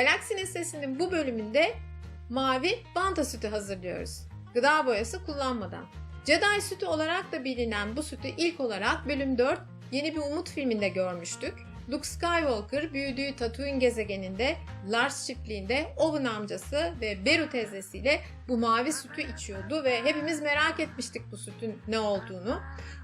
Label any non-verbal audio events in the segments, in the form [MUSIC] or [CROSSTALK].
Galaksinin Sesi'nin bu bölümünde mavi banta sütü hazırlıyoruz. Gıda boyası kullanmadan. Jedi sütü olarak da bilinen bu sütü ilk olarak bölüm 4 Yeni Bir Umut filminde görmüştük. Luke Skywalker büyüdüğü Tatooine gezegeninde Lars çiftliğinde Owen amcası ve Beru teyzesiyle bu mavi sütü içiyordu ve hepimiz merak etmiştik bu sütün ne olduğunu.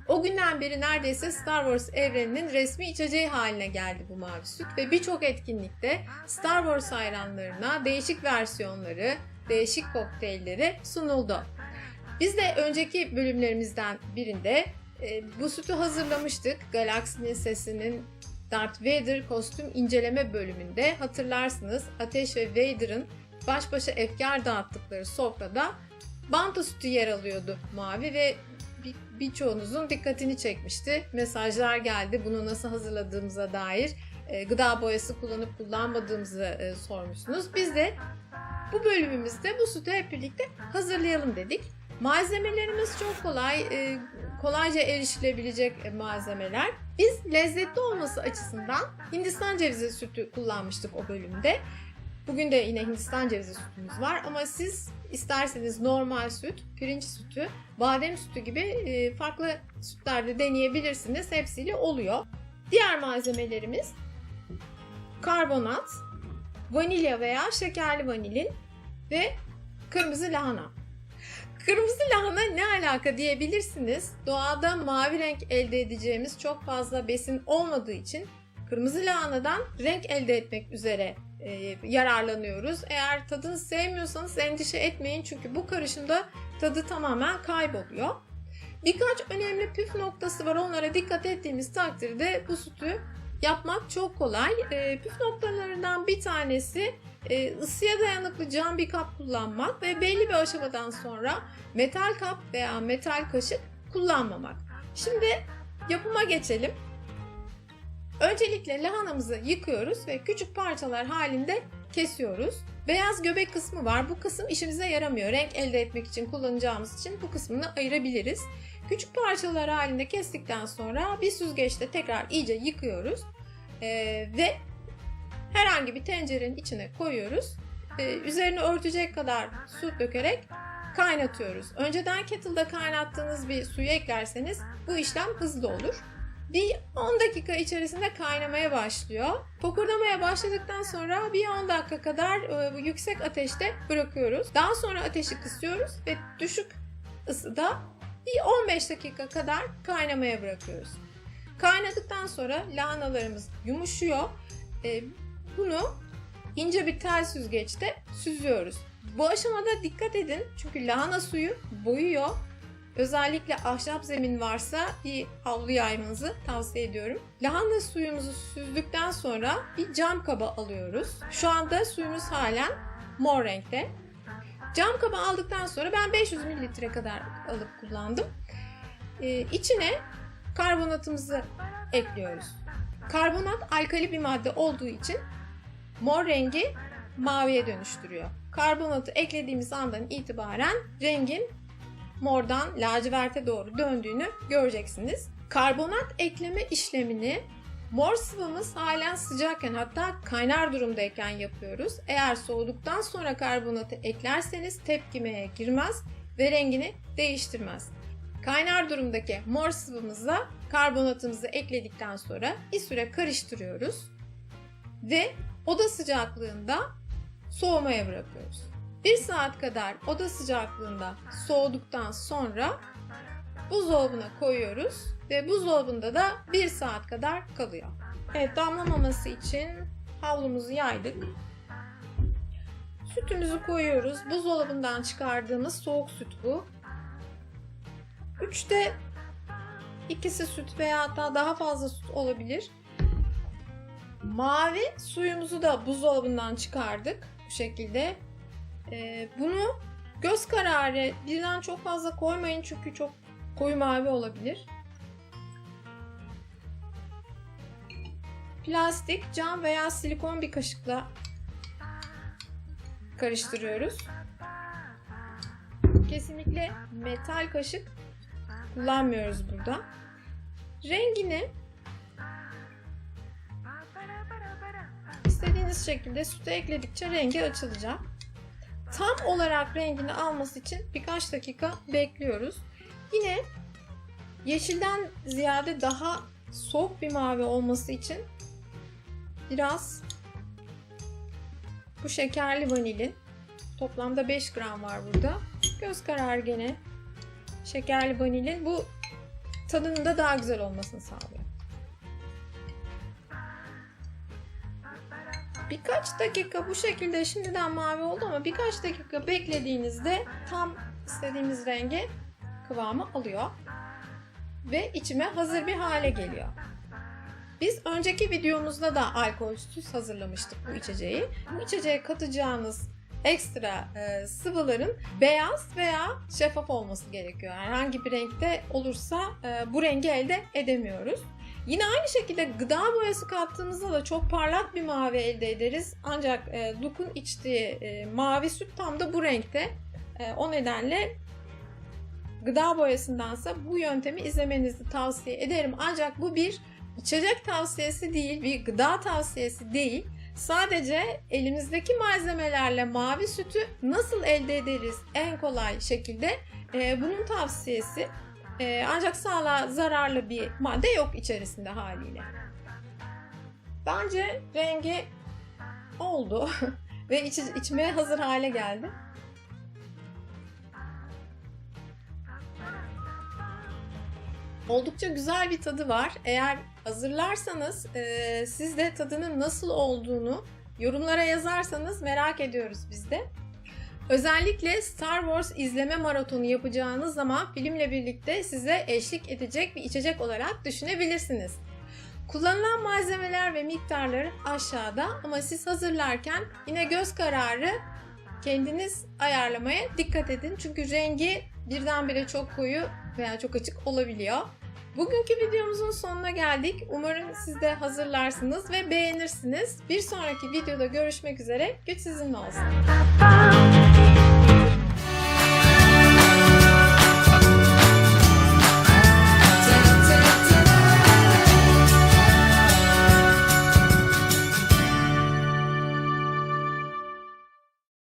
O günden beri neredeyse Star Wars evreninin resmi içeceği haline geldi bu mavi süt ve birçok etkinlikte Star Wars hayranlarına değişik versiyonları, değişik kokteylleri sunuldu. Biz de önceki bölümlerimizden birinde e, bu sütü hazırlamıştık. Galaksinin Sesi'nin Darth Vader kostüm inceleme bölümünde hatırlarsınız Ateş ve Vader'ın baş başa efkar dağıttıkları sofrada banta sütü yer alıyordu mavi ve bir- birçoğunuzun dikkatini çekmişti. Mesajlar geldi bunu nasıl hazırladığımıza dair. e, gıda boyası kullanıp kullanmadığımızı e, sormuşsunuz. Biz de bu bölümümüzde bu sütü hep birlikte hazırlayalım dedik. Malzemelerimiz çok kolay, e, kolayca erişilebilecek e, malzemeler. Biz lezzetli olması açısından Hindistan cevizi sütü kullanmıştık o bölümde. Bugün de yine Hindistan cevizi sütümüz var ama siz isterseniz normal süt, pirinç sütü, badem sütü gibi e, farklı sütlerde deneyebilirsiniz. Hepsiyle oluyor. Diğer malzemelerimiz karbonat, vanilya veya şekerli vanilin ve kırmızı lahana. Kırmızı lahana ne alaka diyebilirsiniz. Doğada mavi renk elde edeceğimiz çok fazla besin olmadığı için kırmızı lahanadan renk elde etmek üzere e, yararlanıyoruz. Eğer tadını sevmiyorsanız endişe etmeyin çünkü bu karışımda tadı tamamen kayboluyor. Birkaç önemli püf noktası var. Onlara dikkat ettiğimiz takdirde bu sütü yapmak çok kolay. E, püf noktalarından bir tanesi e, ısıya dayanıklı cam bir kap kullanmak ve belli bir aşamadan sonra metal kap veya metal kaşık kullanmamak. Şimdi yapıma geçelim. Öncelikle lahanamızı yıkıyoruz ve küçük parçalar halinde kesiyoruz. Beyaz göbek kısmı var. Bu kısım işimize yaramıyor. Renk elde etmek için kullanacağımız için bu kısmını ayırabiliriz. Küçük parçalar halinde kestikten sonra bir süzgeçte tekrar iyice yıkıyoruz. Ee, ve herhangi bir tencerenin içine koyuyoruz. Ee, üzerine örtecek kadar su dökerek kaynatıyoruz. Önceden kettle'da kaynattığınız bir suyu eklerseniz bu işlem hızlı olur. Bir 10 dakika içerisinde kaynamaya başlıyor. Fokurdamaya başladıktan sonra bir 10 dakika kadar e, yüksek ateşte bırakıyoruz. Daha sonra ateşi kısıyoruz ve düşük ısıda bir 15 dakika kadar kaynamaya bırakıyoruz. Kaynadıktan sonra lahanalarımız yumuşuyor. E, bunu ince bir tel süzgeçte süzüyoruz. Bu aşamada dikkat edin çünkü lahana suyu boyuyor. Özellikle ahşap zemin varsa bir havlu yaymanızı tavsiye ediyorum. Lahana suyumuzu süzdükten sonra bir cam kaba alıyoruz. Şu anda suyumuz halen mor renkte. Cam kaba aldıktan sonra ben 500 mililitre kadar alıp kullandım. Ee, içine karbonatımızı ekliyoruz. Karbonat alkali bir madde olduğu için mor rengi maviye dönüştürüyor. Karbonatı eklediğimiz andan itibaren rengin mordan laciverte doğru döndüğünü göreceksiniz. Karbonat ekleme işlemini mor sıvımız halen sıcakken hatta kaynar durumdayken yapıyoruz. Eğer soğuduktan sonra karbonatı eklerseniz tepkimeye girmez ve rengini değiştirmez. Kaynar durumdaki mor sıvımızla karbonatımızı ekledikten sonra bir süre karıştırıyoruz ve oda sıcaklığında soğumaya bırakıyoruz. 1 saat kadar oda sıcaklığında soğuduktan sonra buzdolabına koyuyoruz ve buzdolabında da 1 saat kadar kalıyor. Evet damlamaması için havlumuzu yaydık. Sütümüzü koyuyoruz. Buzdolabından çıkardığımız soğuk süt bu. 3'te ikisi süt veya hatta daha fazla süt olabilir. Mavi suyumuzu da buzdolabından çıkardık bu şekilde. Ee, bunu göz kararı birden çok fazla koymayın çünkü çok koyu mavi olabilir. Plastik, cam veya silikon bir kaşıkla karıştırıyoruz. Kesinlikle metal kaşık kullanmıyoruz burada. Rengini istediğiniz şekilde sütü ekledikçe rengi açılacak. Tam olarak rengini alması için birkaç dakika bekliyoruz. Yine yeşilden ziyade daha soğuk bir mavi olması için biraz bu şekerli vanilin toplamda 5 gram var burada. Göz kararı gene şekerli vanilin bu tadının da daha güzel olmasını sağlıyor. Birkaç dakika bu şekilde şimdiden mavi oldu ama birkaç dakika beklediğinizde tam istediğimiz rengi kıvamı alıyor. Ve içime hazır bir hale geliyor. Biz önceki videomuzda da alkolsüz hazırlamıştık bu içeceği. Bu içeceğe katacağınız ekstra e, sıvıların beyaz veya şeffaf olması gerekiyor. Herhangi bir renkte olursa e, bu rengi elde edemiyoruz. Yine aynı şekilde gıda boyası kattığımızda da çok parlak bir mavi elde ederiz. Ancak e, Luke'un içtiği e, mavi süt tam da bu renkte. E, o nedenle gıda boyasındansa bu yöntemi izlemenizi tavsiye ederim. Ancak bu bir içecek tavsiyesi değil, bir gıda tavsiyesi değil. Sadece elimizdeki malzemelerle mavi sütü nasıl elde ederiz en kolay şekilde e, bunun tavsiyesi. E, ancak sağlığa zararlı bir madde yok içerisinde haliyle. Bence rengi oldu [LAUGHS] ve iç, içmeye hazır hale geldi. Oldukça güzel bir tadı var. Eğer hazırlarsanız e, siz de tadının nasıl olduğunu yorumlara yazarsanız merak ediyoruz biz de. Özellikle Star Wars izleme maratonu yapacağınız zaman filmle birlikte size eşlik edecek bir içecek olarak düşünebilirsiniz. Kullanılan malzemeler ve miktarları aşağıda ama siz hazırlarken yine göz kararı kendiniz ayarlamaya dikkat edin. Çünkü rengi birdenbire çok koyu veya çok açık olabiliyor. Bugünkü videomuzun sonuna geldik. Umarım siz de hazırlarsınız ve beğenirsiniz. Bir sonraki videoda görüşmek üzere. Güç sizinle olsun.